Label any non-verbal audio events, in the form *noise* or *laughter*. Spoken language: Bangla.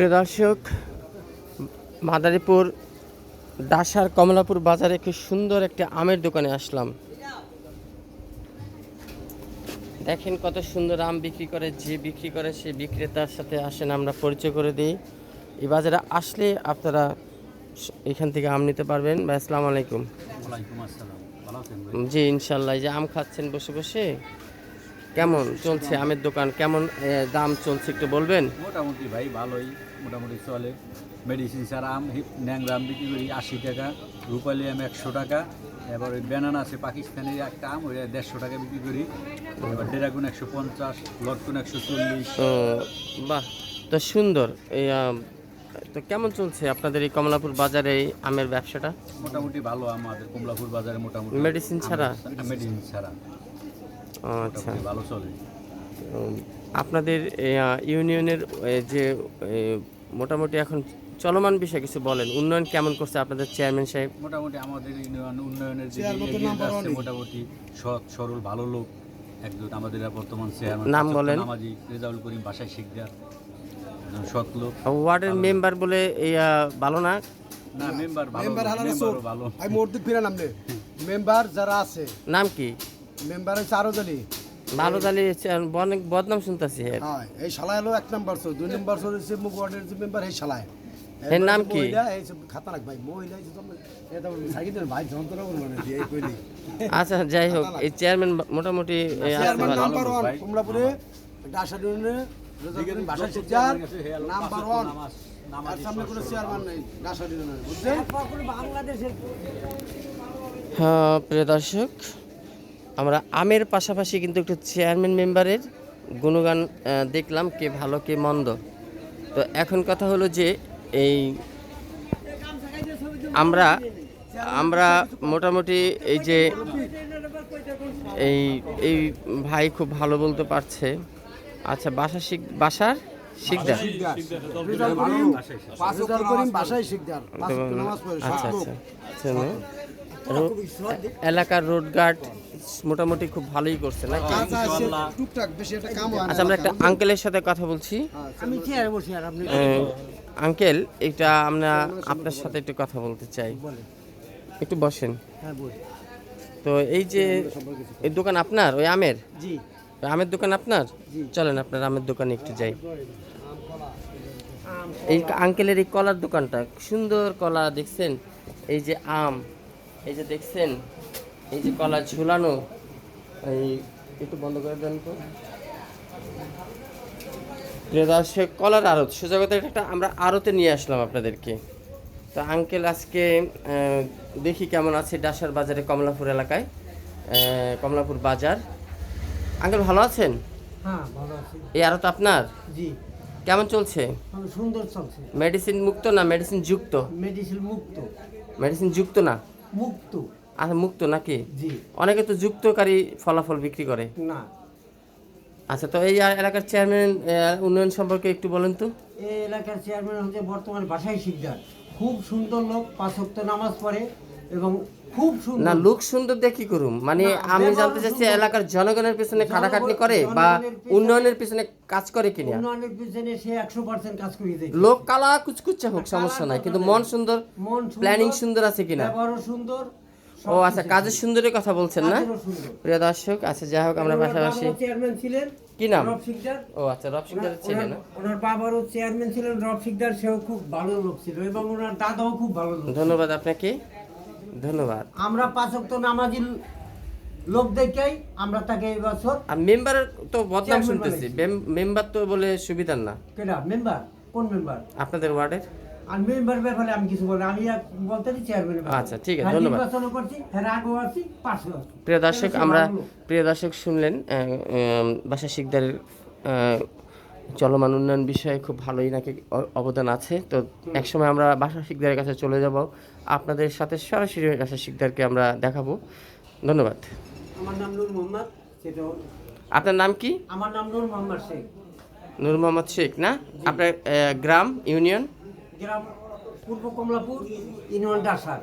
প্রিয় দর্শক মাদারীপুর ডাসার কমলাপুর বাজারে কি সুন্দর একটি আমের দোকানে আসলাম। দেখেন কত সুন্দর আম বিক্রি করে যে বিক্রি করে সে বিক্রেতার সাথে আসেন আমরা পরিচয় করে দিই। এই বাজারে আসলে আপনারা এখান থেকে আম নিতে পারবেন। ভাই আসসালামু আলাইকুম। জি ইনশাল্লাহ। এই যে আম খাচ্ছেন বসে বসে কেমন চলছে আমের দোকান? কেমন দাম চলছে একটু বলবেন? মোটামুটি ভাই ভালোই মোটামুটি চলে। মেডিসিন ছাড়া আম ন্যাংরা আম বিক্রি করি আশি টাকা রূপালি আম একশো টাকা এবার ওই ব্যানানা আছে পাকিস্তানের একটা আম ওই দেড়শো টাকা বিক্রি করি। এবার ডেরাগুন একশো পঞ্চাশ লটকুন একশো চল্লিশ। বাহ তো সুন্দর। এই আম, তো কেমন চলছে আপনাদের এই কমলাপুর বাজারে এই আমের ব্যবসাটা? মোটামুটি ভালো আমাদের কমলাপুর বাজারে মোটামুটি। মেডিসিন ছাড়া? মেডিসিন ছাড়া। আচ্ছা। ভালো চলে। আপনাদের এই, ইউনিয়নের যে মোটামুটি এখন চলমান বিষয়ে কিছু বলেন। উন্নয়ন কেমন করছে আপনাদের চেয়ারম্যান সাহেব? মোটামুটি আমাদের ইউনিয়ন উন্নয়নের যে মোটামুটি সৎ সরল ভালো লোক। একজন আমাদের বর্তমান চেয়ারম্যান নাম বলেন। নামাজি রেজাউল করিম বাসায় শিকদার। একজন সৎ লোক। ওয়ার্ডের মেম্বার বলে এই ভালো না? না মেম্বার ভালো মেম্বার ভালো। আমি মূর্তি ফিরে নামলে *laughs* মেম্বার যারা আছে। নাম কি? মেম্বার হচ্ছে আরও জানি। ভালো তাহলে অনেক বদনাম শুনতেছি হ্যাঁ এই শালায় হলো এক নম্বর চোর দুই নম্বর চোর হচ্ছে মুখ ওয়ার্ডের যে মেম্বার এই শালায়। এর নাম কি? খাতারাক ভাই মহিলা ভাই যন্ত্রণা করব না এই কইলি। আচ্ছা যাই হোক এই চেয়ারম্যান মোটামুটি চেয়ারম্যান নাম্বার ওয়ান। কমলাপুরে ডাসা ইউনিয়নে ভাষা শিক্ষার নাম্বার ওয়ান আর সামনে কোনো চেয়ারম্যান নেই ডাসা ইউনিয়নে বুঝছেন? হ্যাঁ প্রিয় দর্শক আমরা আমের পাশাপাশি কিন্তু একটু চেয়ারম্যান মেম্বারের গুণগান দেখলাম কে ভালো কে মন্দ। তো এখন কথা হলো যে এই আমরা আমরা মোটামুটি এই যে এই এই ভাই খুব ভালো বলতে পারছে। আচ্ছা বাসা শিখ বাসার শিখদার শিকদার। আচ্ছা আচ্ছা এলাকার রোড গার্ড মোটামুটি খুব ভালোই করছে নাকি? আচ্ছা আমরা একটা আঙ্কেলের সাথে কথা বলছি। আঙ্কেল এটা আমরা আপনার সাথে একটু কথা বলতে চাই। একটু বসেন। তো এই যে, এই দোকান আপনার? ওই আমের? আমের দোকান আপনার? চলেন, আপনার আমের দোকানে একটু যাই। এই আঙ্কেলের এই কলার দোকানটা, সুন্দর কলা, দেখছেন? এই যে আম। এই যে দেখছেন এই যে কলা ঝুলানো এই একটু বন্ধ করে দেন তো। প্রিয় দর্শক কলার আড়ত সোজা একটা আমরা আড়তে নিয়ে আসলাম আপনাদেরকে। তো আঙ্কেল আজকে দেখি কেমন আছে ডাসার বাজারে কমলাপুর এলাকায় কমলাপুর বাজার। আঙ্কেল ভালো আছেন? হ্যাঁ এই আড়ত আপনার? জি। কেমন চলছে? সুন্দর চলছে। মেডিসিন মুক্ত না মেডিসিন যুক্ত? মেডিসিন মুক্ত। মেডিসিন যুক্ত না? মুক্ত। আচ্ছা মুক্ত নাকি? জি। অনেকে তো যুক্তকারী ফলাফল বিক্রি করে। না। আচ্ছা তো এই এলাকার চেয়ারম্যান উন্নয়ন সম্পর্কে একটু বলেন তো। এই এলাকার চেয়ারম্যান হচ্ছে বর্তমান বাসায় শিকদার। খুব সুন্দর লোক পাঁচ নামাজ পড়ে এবং খুব না সুন্দর সুন্দর দিয়ে কি করুম? মানে আমি জানতে চাচ্ছি এলাকার জনগণের পিছনে খাটাখাটনি করে বা উন্নয়নের পিছনে কাজ করে কিনা? উন্নয়নের পিছনে সে একশো পার্সেন্ট কাজ করে দেয় লোক কালা কুচকুচ্চা হোক সমস্যা নাই। কিন্তু মন সুন্দর প্ল্যানিং সুন্দর আছে কিনা? সুন্দর ও আচ্ছা কাজের সুন্দরের কথা বলছেন না? সুন্দর। প্রিয় দর্শক আচ্ছা যাই হোক আমরা পাশাপাশি চেয়ারম্যান ছিলেন কি নাম? রব ও আচ্ছা রব সিকদারের ছেলে না। ওনার- বাবারও চেয়ারম্যান ছিলেন রব সেও খুব ভালো লোক ছিল এবং ওনার দাদাও খুব ভালো লোক ধন্যবাদ আপনাকে। ধন্যবাদ। আমরা পাঁচক্ত নামাজি লোক দেখেই আমরা তাকে এই বছর আর মেম্বারের তো বদনাম শুনতেছি। মেম্বার তো বলে সুবিধার না। কেনা মেম্বার? কোন মেম্বার? আপনাদের ওয়ার্ডের? আর মেম্বার ব্যাপারে আমি কিছু বলি আমি বলতে চেয়ারম্যান আচ্ছা, ঠিক আছে, ধন্যবাদ। নির্বাচন করছি হ্যাঁ আছি পাশে প্রিয় দর্শক আমরা প্রিয় দর্শক শুনলেন বাসা শিকদারের চলমান উন্নয়ন বিষয়ে খুব ভালোই নাকি অবদান আছে। তো একসময় আমরা বাসা শিকদারের কাছে চলে যাব। আপনাদের সাথে সরাসরি বাসা শিকদারকে আমরা দেখাবো। ধন্যবাদ। আমার নাম নূর মোহাম্মদ সেটা আপনার নাম কি? আমার নাম নূর মোহাম্মদ শেখ। নূর মোহাম্মদ শেখ না? আপনার গ্রাম ইউনিয়ন? গ্রাম পূর্ব কমলাপুর ইউনিয়ন ডাসার